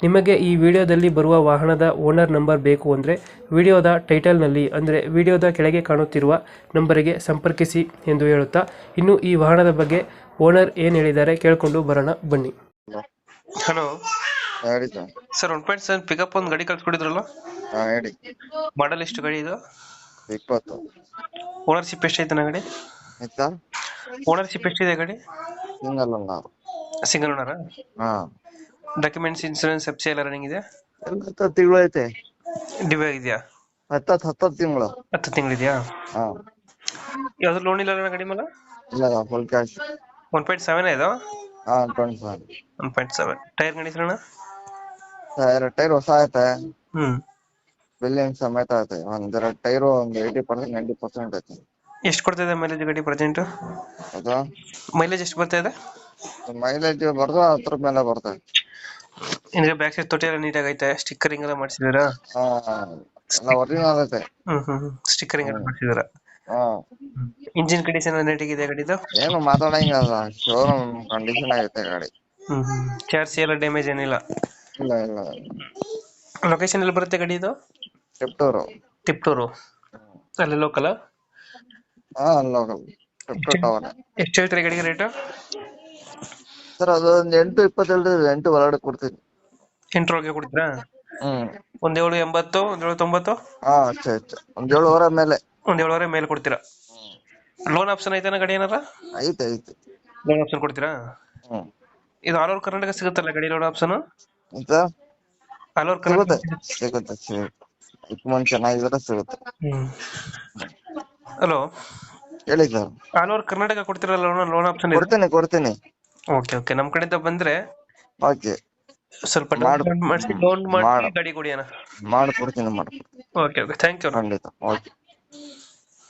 ನಿಮಗೆ ಈ ವಿಡಿಯೋದಲ್ಲಿ ಬರುವ ವಾಹನದ ಓನರ್ ನಂಬರ್ ಬೇಕು ಅಂದರೆ ವಿಡಿಯೋದ ಟೈಟಲ್ನಲ್ಲಿ ಅಂದರೆ ವಿಡಿಯೋದ ಕೆಳಗೆ ಕಾಣುತ್ತಿರುವ ನಂಬರಿಗೆ ಸಂಪರ್ಕಿಸಿ ಎಂದು ಹೇಳುತ್ತಾ ಇನ್ನು ಈ ವಾಹನದ ಬಗ್ಗೆ ಓನರ್ ಏನು ಹೇಳಿದ್ದಾರೆ ಕೇಳಿಕೊಂಡು ಬರೋಣ ಬನ್ನಿ. ಹಲೋ. ಹೇಳಿ sir. Sir one point seven pickup ಒಂದು ಗಾಡಿ ಕಳ್ಸ್ಕೊಡಿದ್ರಲ್ಲ? ಹಾ ಹೇಳಿ. ಮಾಡಲ್ ಎಷ್ಟು ಗಾಡಿ ಇದು? ಇಪ್ಪತ್ತು. ಓನರ್ಶಿಪ್ ಎಷ್ಟೈತೆ ಗಾಡಿ? ಆಯ್ತಾ? ಓನರ್ಶಿಪ್ ಎಷ್ಟಿದೆ ಗಾಡಿ? ಸಿಂಗಲ್ ಅಲ್ಲ ಸಿಂಗಲ್ ಓನರ್ ಹಾ. ಡಾಕ್ಯುಮೆಂಟ್ಸ್ ಇನ್ಸೂರೆನ್ಸ್ ಎಫ್ ಸಿ ಎಲ್ಲ ರನ್ನಿಂಗ್ ಇದೆ ಹತ್ತು ತಿಂಗಳು ಐತೆ. ಡಿವೈ ಇದೆಯಾ ಹತ್ತತ್ತು ಹತ್ತತ್ತು ತಿಂಗಳು. ಹತ್ತು ತಿಂಗಳಿದೆಯಾ? ಹಾ. ಯಾವ್ದು ಲೋನ್ ಇಲ್ಲ ಅಣ್ಣ ಗಾಡಿ ಮೇಲೆ? ಇಲ್ಲ full cash one point seven ಇದು? ಹಾ twenty sir one point seven tyre condition tyre tyre ಹೊಸ ಐತೆ. ಹ್ಮ್. ಬಿಲ್ಲಿಂಗ್ ಸಮೇತ ಐತೆ. ಒಂದ್ ಎರಡು ಟೈರು ಒಂದು ಏಯ್ಟಿ ಪರ್ಸೆಂಟ್ ನೈಂಟಿ ಪರ್ಸೆಂಟ್ ಐತೆ. ಎಷ್ಟು ಕೊಡ್ತಾ ಇದೆ ಮೈಲೇಜ್ ಗಾಡಿ ಪ್ರೆಸೆಂಟ್ ಅದು? ಮೈಲೇಜ್ ಎಷ್ಟು ಬರ್ತಾ ಇದೆ? ಮೈಲೇಜ್ ಬರ್ದು ಹತ್ರ ಮೇಲೆ ಬರ್ತದೆ ಹಿಂದೆ ಬ್ಯಾಕ್ ಸೈಡ್ ತೊಟ್ಟಿ ಎಲ್ಲ ನೀಟಾಗಿ ಐತೆ ಸ್ಟಿಕ್ಕರಿಂಗ್ ಎಲ್ಲ ಮಾಡಿಸಿದಾರಾ ಹಾ ಎಲ್ಲ ಒರಿಜಿನಲ್ ಐತೆ ಹ್ಮ್ ಹ್ಮ್ ಸ್ಟಿಕ್ಕರಿಂಗ್ ಎಲ್ಲ ಮಾಡಿಸಿದಾರ ಹಾ. ಇಂಜಿನ್ ಕಂಡೀಷನ್ ನೆಟ್ಟಿಗಿದೆ ಗಾಡಿದು? ಏನು ಮಾತಾಡಂಗಿಲ್ಲ ಶೋರೂಮ್ ಕಂಡೀಷನ್ ಆಗೈತೆ ಗಾಡಿ. ಹ್ಮ್ ಹ್ಮ್. ಚಾರ್ಜ್ ಎಲ್ಲ ಡ್ಯಾಮೇಜ್ ಏನಿಲ್ಲ? ಇಲ್ಲ ಇಲ್ಲ. ಲೊಕೇಶನ್ ಎಲ್ಲಿ ಬರುತ್ತೆ ಗಾಡಿ ಇದು ಟಿಪ್ಟೂರು ತಿಪ್ಟೂರು ಅಲ್ಲಿ ಲೋಕಲ್ ಹಾ ಲೋಕಲ್ ಟಿಪ್ಟೂರ್ ಟವರ್ ಎಷ್ಟು ಹೇಳ್ತೀರಿ ಗಾಡಿಗೆ ರೇಟು ಸರ್ ಅದು ಒಂದು ಎಂಟು ಇಪ್ಪತ್ತೆರಡು ಎಂಟು ಒಳಗಡೆ ಕೊಡ್ತೀನಿ. ಎಂಟ್ರೊಳಗೆ ಕೊಡ್ತೀರಾ? ಹ್ಮ್. ಒಂದ್ ಏಳು ಎಂಬತ್ತು ಒಂದ್ ಏಳು ತೊಂಬತ್ತು? ಹಾ ಅಷ್ಟೇ ಅಷ್ಟೇ ಒಂದ್ ಏಳುವರೆ ಮೇಲೆ. ಒಂದ್ ಏಳುವರೆ ಮೇಲೆ ಕೊಡ್ತೀರಾ? ಲೋನ್ ಆಪ್ಷನ್ ಐತೆನಾ ಗಡಿ ಏನಾರ? ಐತೆ ಐತೆ. ಲೋನ್ ಆಪ್ಷನ್ ಕೊಡ್ತೀರಾ? ಹ್ಮ್. ಇದು ಆಲ್ ಓವರ್ ಕರ್ನಾಟಕ ಸಿಗುತ್ತಲ್ಲ ಗಡಿ ಲೋನ್ ಆಪ್ಷನ್ ಅಂತ ಆಲ್ ಓವರ್ ಸಿಗುತ್ತೆ. ಕರ್ನಾಟಕ ಸಿಗುತ್ತೆ ಸಿಗುತ್ತೆ. ಇಕ್ಮನ್ ಚೆನ್ನಾಗಿದ್ರೆ ಸಿಗುತ್ತೆ. ಹಲೋ ಹೇಳಿ ಸರ್. ಆಲ್ ಓವರ್ ಕರ್ನಾಟಕ ಕೊಡ್ತೀರಲ್ಲ ಲೋನ್ ಲೋನ್ ಆಪ್ಷನ್ ಇದೆ? ಕೊಡ್ತೀನಿ ಕೊಡ್ತೀನಿ. ಓಕೆ ಓಕೆ ನಮ್ ಕಡೆಯಿಂದ ಬಂದ್ರೆ ಓಕೆ ಸ್ವಲ್ಪ ಮಾಡು. ಮಾಡಿಸಿ ಲೋನ್ ಮಾಡಿ ಮಾಡು. ಗಾಡಿ ಕೊಡಿ ಅಣ್ಣ ಮಾಡ್ಕೊಡ್ತೀನಿ ಮಾಡ್ಕೊಡ್ತೀನಿ ಓಕೆ ಓಕೆ ಥ್ಯಾಂಕ್ ಯು ಖಂಡಿತ. ಓಕೆ